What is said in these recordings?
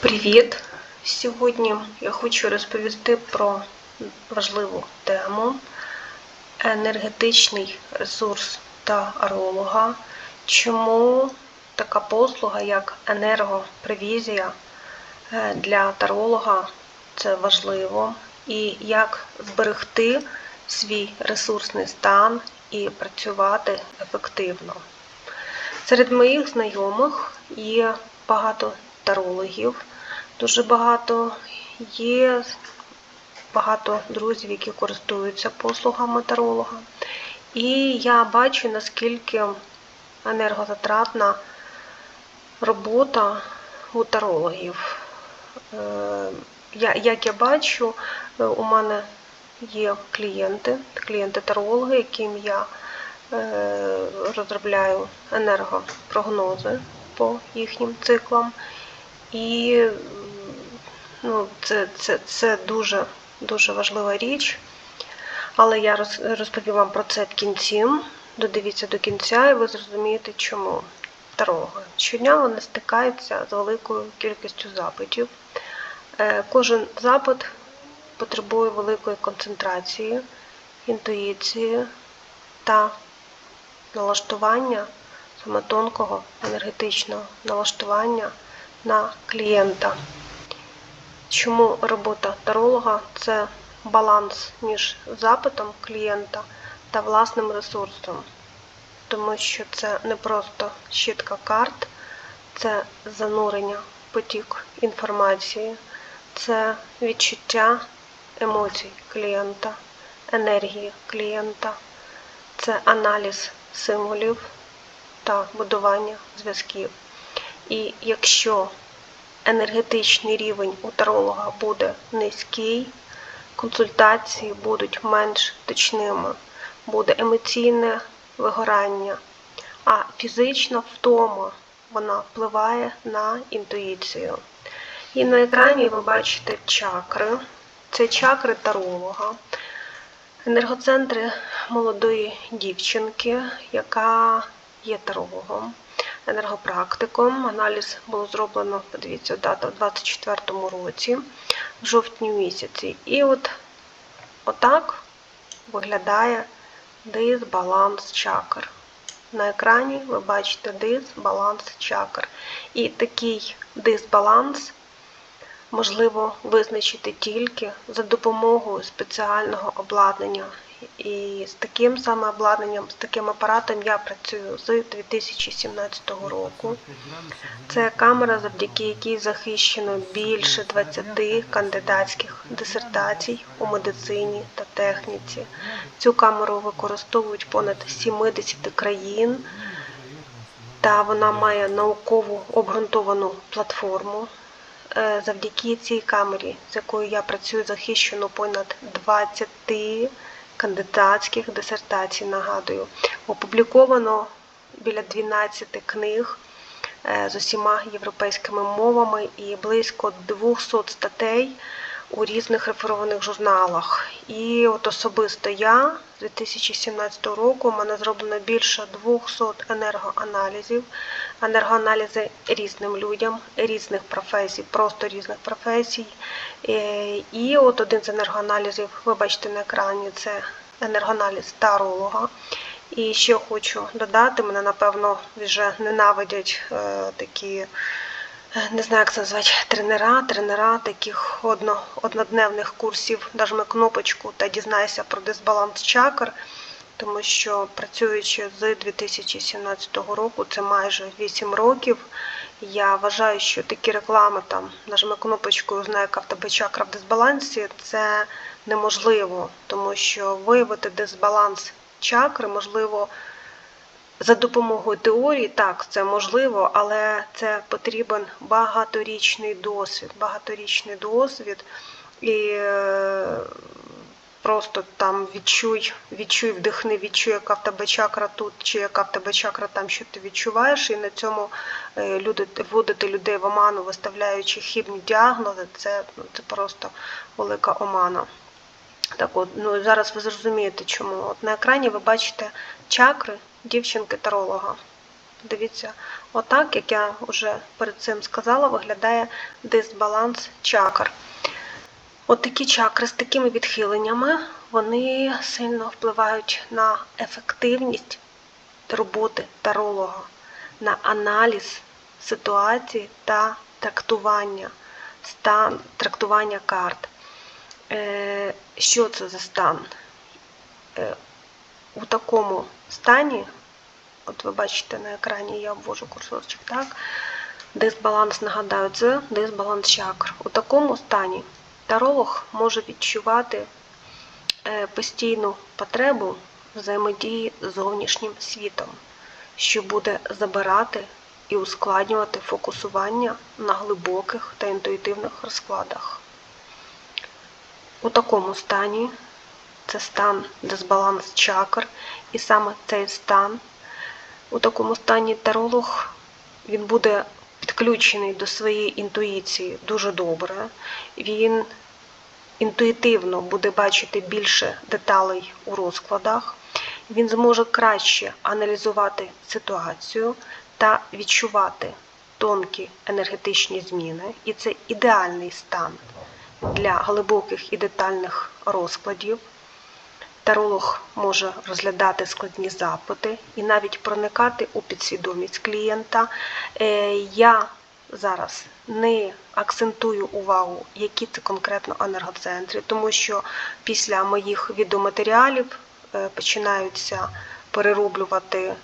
Привіт! Сьогодні я хочу розповісти про важливу тему енергетичний ресурс таролога. Чому така послуга, як енергопревізія е, для таролога це важливо, і як зберегти свій ресурсний стан і працювати ефективно. Серед моїх знайомих є багато тарологів, дуже багато є багато друзів, які користуються послугами таролога. І я бачу, наскільки енергозатратна робота у тарологів. Е, як я бачу, е, у мене є клієнти, клієнти-тарологи, яким я е, розробляю енергопрогнози по їхнім циклам. І ну, це, це, це дуже, дуже важлива річ. Але я розповім вам про це в кінці. Додивіться до кінця, і ви зрозумієте, чому. Тарологи. Щодня вони стикаються з великою кількістю запитів. Е, Кожен запит потребує великої концентрації, інтуїції та налаштування, саме тонкого енергетичного налаштування на клієнта. Чому робота таролога це баланс між запитом клієнта та власним ресурсом? Тому що це не просто щитка карт, це занурення потік інформації, це відчуття емоцій клієнта, енергії клієнта, це аналіз символів та будування зв'язків. І якщо енергетичний рівень у таролога буде низький, консультації будуть менш точними, буде емоційне вигорання, а фізична втома вона впливає на інтуїцію. І на екрані ви бачите чакри. Це чакри таролога, енергоцентри молодої дівчинки, яка є тарологом, енергопрактиком. Аналіз було зроблено, подивіться, дата у 24-му році, в жовтні місяці. І от отак виглядає дисбаланс чакр. На екрані ви бачите дисбаланс чакр. І такий дисбаланс можливо визначити тільки за допомогою спеціального обладнання. І з таким саме обладнанням, з таким апаратом я працюю з 2017 року. Це камера, завдяки якій захищено більше 20 кандидатських дисертацій у медицині та техніці. Цю камеру використовують понад 70 країн, та вона має наукову обґрунтовану платформу. Е, Завдяки цій камері, з якою я працюю, захищено понад 20 кандидатських дисертацій. Нагадую, опубліковано біля 12 книг е, з усіма європейськими мовами і близько 200 статей у різних реферованих журналах. І от особисто я 2017 року у мене зроблено більше 200 енергоаналізів, енергоаналізи різним людям, різних професій, просто різних професій. Е, І от один з енергоаналізів, ви бачите на екрані, це енергоаналіз таролога. І ще хочу додати, мене напевно вже ненавидять е, такі не знаю, як це назвати, тренера, тренера таких одно, однодневних курсів, нажми кнопочку та дізнайся про дисбаланс чакр, тому що працюючи з 2017 року, це майже 8 років. Я вважаю, що такі реклами там нажми кнопочку і узнай, яка в тебе чакра в дисбалансі, це неможливо, тому що виявити дисбаланс чакри можливо. За допомогою теорії, так, це можливо, але це потрібен багаторічний досвід. Багаторічний досвід і е, просто там відчуй, відчуй, вдихни, відчуй, яка в тебе чакра тут, чи яка в тебе чакра там, що ти відчуваєш, і на цьому е, люди вводити людей в оману, виставляючи хібні діагнози, це, ну, це просто велика омана. Так от, ну зараз ви зрозумієте, чому. От на екрані ви бачите чакри дівчинки-таролога. Дивіться, отак, як я вже перед цим сказала, виглядає дисбаланс чакр. От чакри з такими відхиленнями, вони сильно впливають на ефективність роботи таролога, на аналіз ситуації та трактування, стан, трактування карт. Е, Що це за стан? У такому стані, от ви бачите на екрані, я обвожу курсорчик, так? Дисбаланс, нагадаю, це дисбаланс чакр. У такому стані таролог може відчувати е, постійну потребу взаємодії з зовнішнім світом, що буде забирати і ускладнювати фокусування на глибоких та інтуїтивних розкладах. У такому стані це стан дисбаланс чакр, і саме цей стан, у такому стані таролог він буде підключений до своєї інтуїції дуже добре. Він інтуїтивно буде бачити більше деталей у розкладах, він зможе краще аналізувати ситуацію та відчувати тонкі енергетичні зміни, і це ідеальний стан для глибоких і детальних розкладів. Таролог може розглядати складні запити і навіть проникати у підсвідомість клієнта. Е, Я зараз не акцентую увагу, які це конкретно енергоцентри, тому що після моїх відеоматеріалів е, починаються перероблювати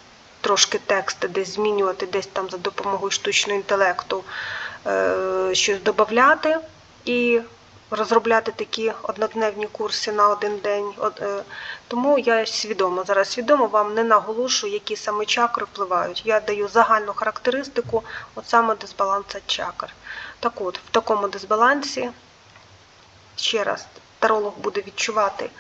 трошки тексти, десь змінювати, десь там за допомогою штучного інтелекту е, щось додати і розробляти такі однодневні курси на один день. Е, Тому я свідомо зараз свідомо вам не наголошую, які саме чакри впливають. Я даю загальну характеристику от саме дисбаланса чакр. Так от, в такому дисбалансі, ще раз, таролог буде відчувати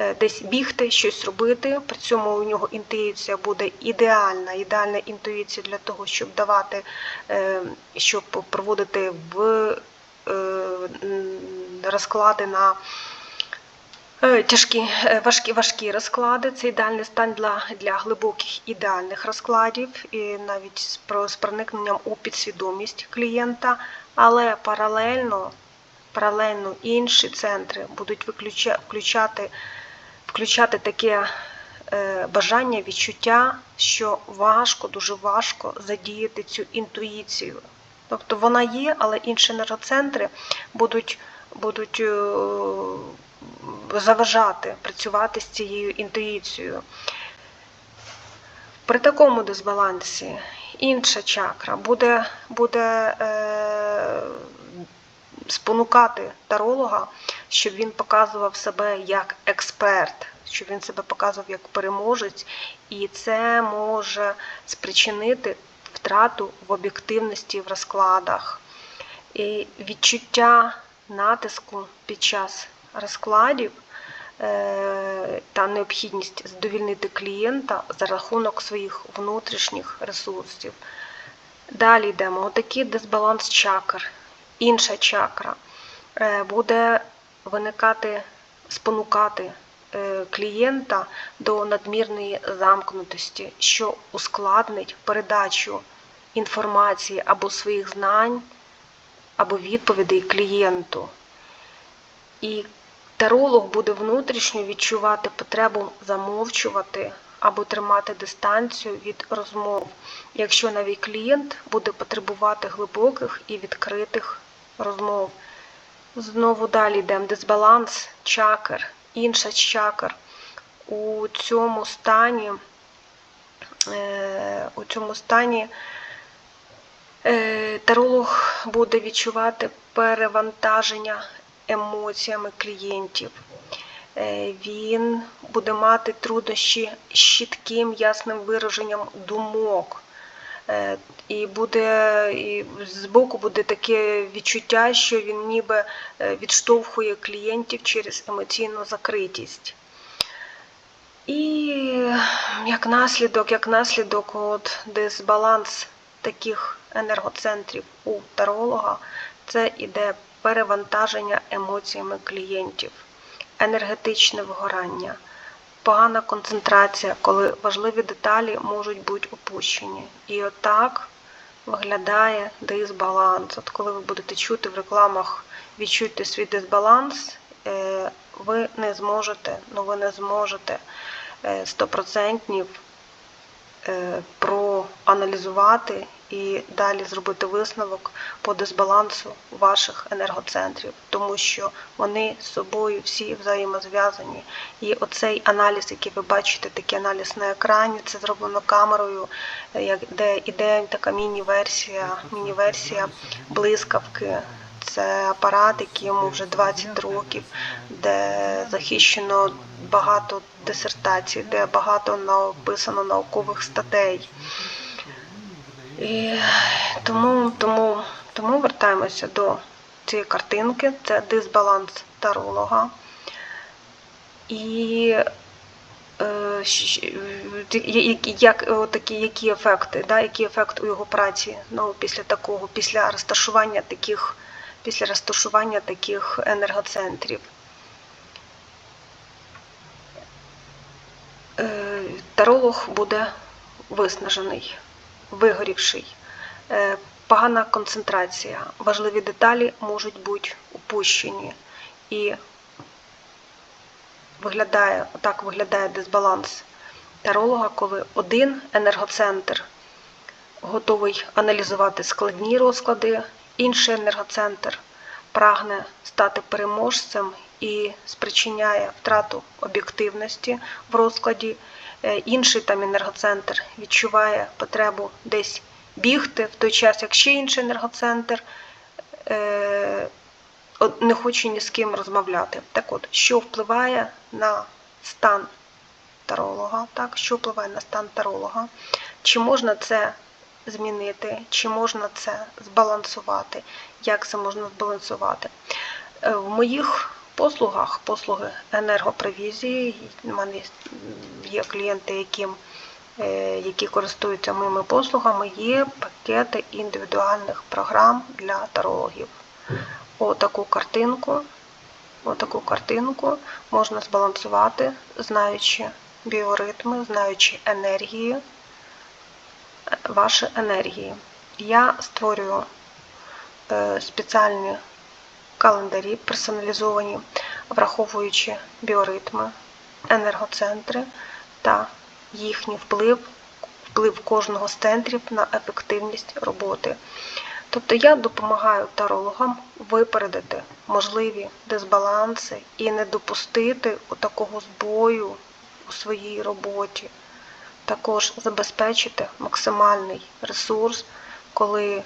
е, десь бігти, щось робити. При цьому у нього інтуїція буде ідеальна, ідеальна інтуїція для того, щоб давати, е, щоб проводити в розклади на е, тяжкі, е, важкі, важкі розклади. Це ідеальний стан для, для глибоких ідеальних розкладів, і навіть з, з проникненням у підсвідомість клієнта, але паралельно, паралельно інші центри будуть виключа, включати, включати таке е, бажання, відчуття, що важко, дуже важко задіяти цю інтуїцію. Тобто вона є, але інші енергоцентри будуть, будуть е, заважати працювати з цією інтуїцією. При такому дисбалансі інша чакра буде, буде е, спонукати таролога, щоб він показував себе як експерт, щоб він себе показував як переможець, і це може спричинити втрату в об'єктивності в розкладах. І відчуття натиску під час розкладів е, та необхідність задовільнити клієнта за рахунок своїх внутрішніх ресурсів. Далі йдемо. Отакий дисбаланс чакр. Інша чакра е, буде виникати, спонукати клієнта до надмірної замкнутості, що ускладнить передачу інформації або своїх знань, або відповідей клієнту. І таролог буде внутрішньо відчувати потребу замовчувати або тримати дистанцію від розмов, якщо навіть клієнт буде потребувати глибоких і відкритих розмов. Знову далі йдемо дисбаланс, чакр, інша чакр. У цьому стані, е, у цьому стані е, таролог буде відчувати перевантаження емоціями клієнтів. Е, Він буде мати труднощі з чітким ясним вираженням думок. Е, І буде і збоку буде таке відчуття, що він ніби е, відштовхує клієнтів через емоційну закритість. І як наслідок, як наслідок, от дисбаланс таких енергоцентрів у таролога, це іде перевантаження емоціями клієнтів, енергетичне вигорання, погана концентрація, коли важливі деталі можуть бути опущені. І отак виглядає дисбаланс. От коли ви будете чути в рекламах, відчуйте свій дисбаланс, е, ви не зможете, ну ви не зможете е, стопроцентнів е, проаналізувати і далі зробити висновок по дисбалансу ваших енергоцентрів, тому що вони з собою всі взаємозв'язані. І оцей аналіз, який ви бачите, такий аналіз на екрані, це зроблено камерою, де іде така міні-версія, міні-версія блискавки. Це апарат, який йому вже 20 років, де захищено багато дисертацій, де багато написано наукових статей. І тому, тому, тому вертаємося до цієї картинки. Це дисбаланс таролога. І е, як, такі, які ефекти, да, який ефект у його праці ну, після такого, після розташування таких, після розташування таких енергоцентрів. Е, Таролог буде виснажений, вигорівший, Е, погана концентрація, важливі деталі можуть бути упущені. І виглядає, так виглядає дисбаланс таролога, коли один енергоцентр готовий аналізувати складні розклади, інший енергоцентр прагне стати переможцем і спричиняє втрату об'єктивності в розкладі. Е, Інший там енергоцентр відчуває потребу десь бігти, в той час, як ще інший енергоцентр е, не хоче ні з ким розмовляти. Так от, що впливає на стан таролога, так, що впливає на стан таролога, чи можна це змінити, чи можна це збалансувати, як це можна збалансувати. Е, В моїх послугах, послуги енергопровізії, в мене є клієнти, яким, е, які користуються моїми послугами, є пакети індивідуальних програм для тарологів. Отаку картинку, отаку картинку можна збалансувати, знаючи біоритми, знаючи енергії, ваші енергії. Я створюю е, спеціальні календарі персоналізовані, враховуючи біоритми, енергоцентри та їхній вплив, вплив кожного з центрів на ефективність роботи. Тобто я допомагаю тарологам випередити можливі дисбаланси і не допустити такого збою у своїй роботі. Також забезпечити максимальний ресурс, коли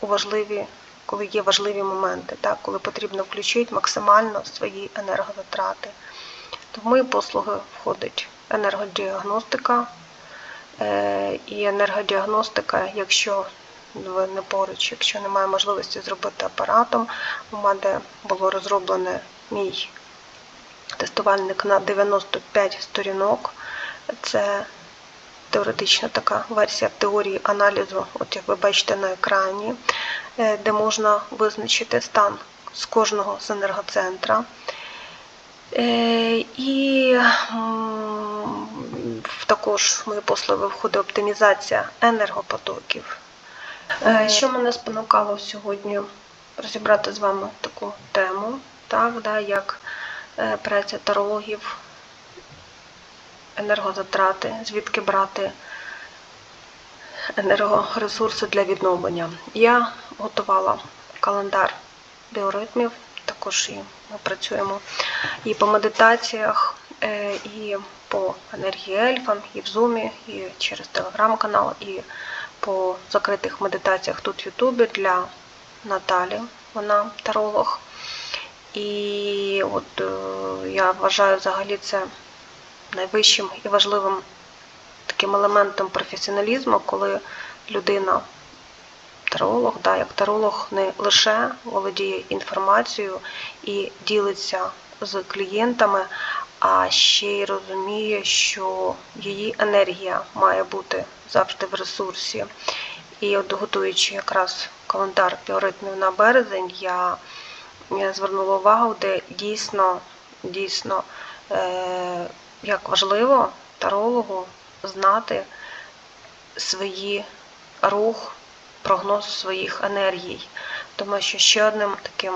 у важливі, коли є важливі моменти, так, коли потрібно включити максимально свої енергозатрати. То в мої послуги входить енергодіагностика е, і енергодіагностика, якщо ви не поруч, якщо немає можливості зробити апаратом, у мене було розроблене мій тестувальник на 95 сторінок. Це теоретична така версія теорії аналізу, от як ви бачите на екрані, де можна визначити стан з кожного з енергоцентра. Е, І також в мої послуги входить оптимізація енергопотоків. Е, Що мене спонукало сьогодні розібрати з вами таку тему, так, да, як е, праця тарологів, енергозатрати, звідки брати енергоресурси для відновлення. Я готувала календар біоритмів, також і ми працюємо і по медитаціях, е, і по енергії ельфам, і в Зумі, і через телеграм-канал, і по закритих медитаціях тут в Ютубі для Наталі, вона таролог. І от е, я вважаю взагалі це найвищим і важливим таким елементом професіоналізму, коли людина, таролог, да, як таролог не лише володіє інформацією і ділиться з клієнтами, а ще й розуміє, що її енергія має бути завжди в ресурсі. І от готуючи якраз календар біоритмів на березень, я, звернула увагу, де дійсно, дійсно е, як важливо тарологу знати свої рух, прогноз своїх енергій. Тому що ще одним таким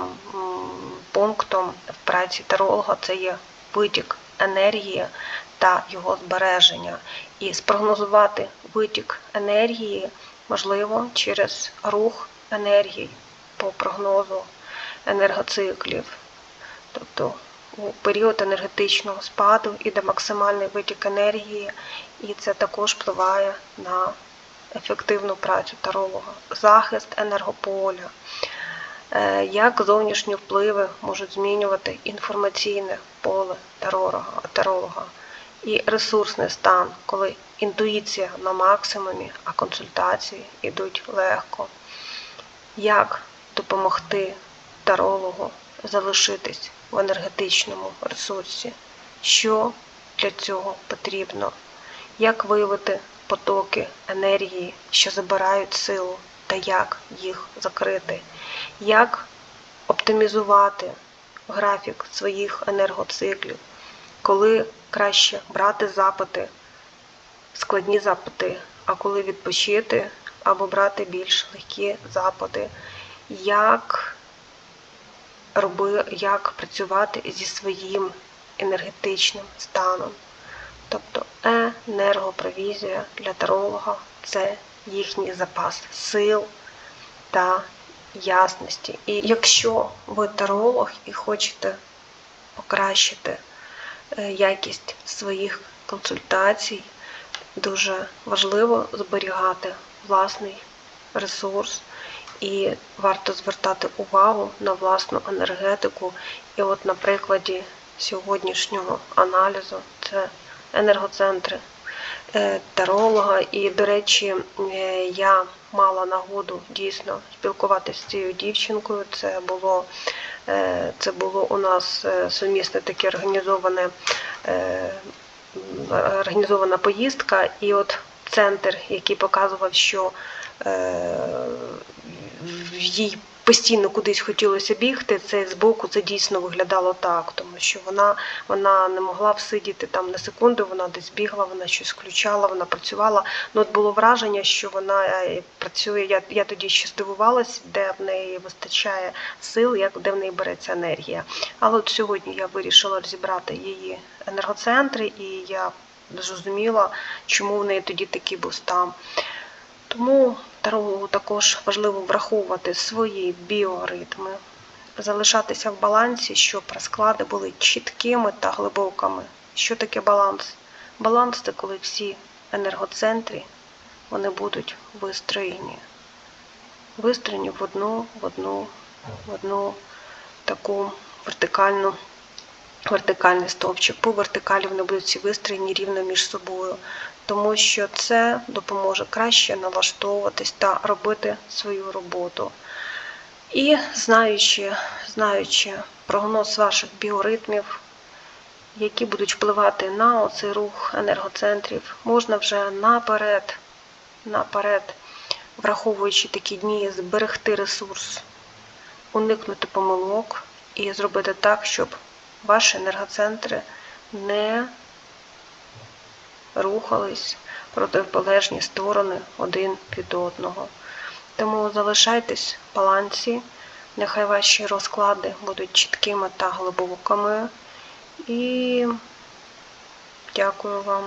пунктом в праці таролога це є витік енергії та його збереження. І спрогнозувати витік енергії можливо через рух енергії по прогнозу енергоциклів. Тобто у період енергетичного спаду іде максимальний витік енергії, і це також впливає на ефективну працю таролога. Захист енергополя, Е, як зовнішні впливи можуть змінювати інформаційне поле таролога, і ресурсний стан, коли інтуїція на максимумі, а консультації йдуть легко. Як допомогти тарологу залишитись в енергетичному ресурсі? Що для цього потрібно? Як виявити потоки енергії, що забирають силу, та як їх закрити? Як оптимізувати графік своїх енергоциклів, коли краще брати запити, складні запити, а коли відпочити або брати більш легкі запити, як, роби, як працювати зі своїм енергетичним станом. Тобто енергопровізія для таролога це їхній запас сил та ясності. І якщо ви таролог і хочете покращити е, якість своїх консультацій, дуже важливо зберігати власний ресурс і варто звертати увагу на власну енергетику. І от на прикладі сьогоднішнього аналізу це енергоцентри е, таролога. І, до речі, е, я мала нагоду дійсно спілкуватися з цією дівчинкою. Це було, е, це було у нас сумісне таке організоване. Організована поїздка, і от центр, який показував, що їй постійно кудись хотілося бігти, це збоку це дійсно виглядало так, тому що вона вона не могла всидіти там на секунду, вона десь бігла, вона щось включала, вона працювала. Ну от було враження, що вона е, працює. Я я тоді ще здивувалась, де в неї вистачає сил, як де в неї береться енергія. Але от сьогодні я вирішила розібрати її енергоцентри, і я зрозуміла, чому в неї тоді такий був стан. Тому тарологу також важливо враховувати свої біоритми, залишатися в балансі, щоб розклади були чіткими та глибокими. Що таке баланс? Баланс це коли всі енергоцентри вони будуть вистроєні. Вистроєні в одну, в одну, в одну таку вертикальну. Вертикальний стовпчик. По вертикалі вони будуть всі вистроєні рівно між собою тому що це допоможе краще налаштовуватись та робити свою роботу. І знаючи, знаючи прогноз ваших біоритмів, які будуть впливати на оцей рух енергоцентрів, можна вже наперед, наперед, враховуючи такі дні, зберегти ресурс, уникнути помилок і зробити так, щоб ваші енергоцентри не рухались протиполежні сторони один від одного. Тому залишайтесь в балансі, нехай ваші розклади будуть чіткими та глибокими. І дякую вам.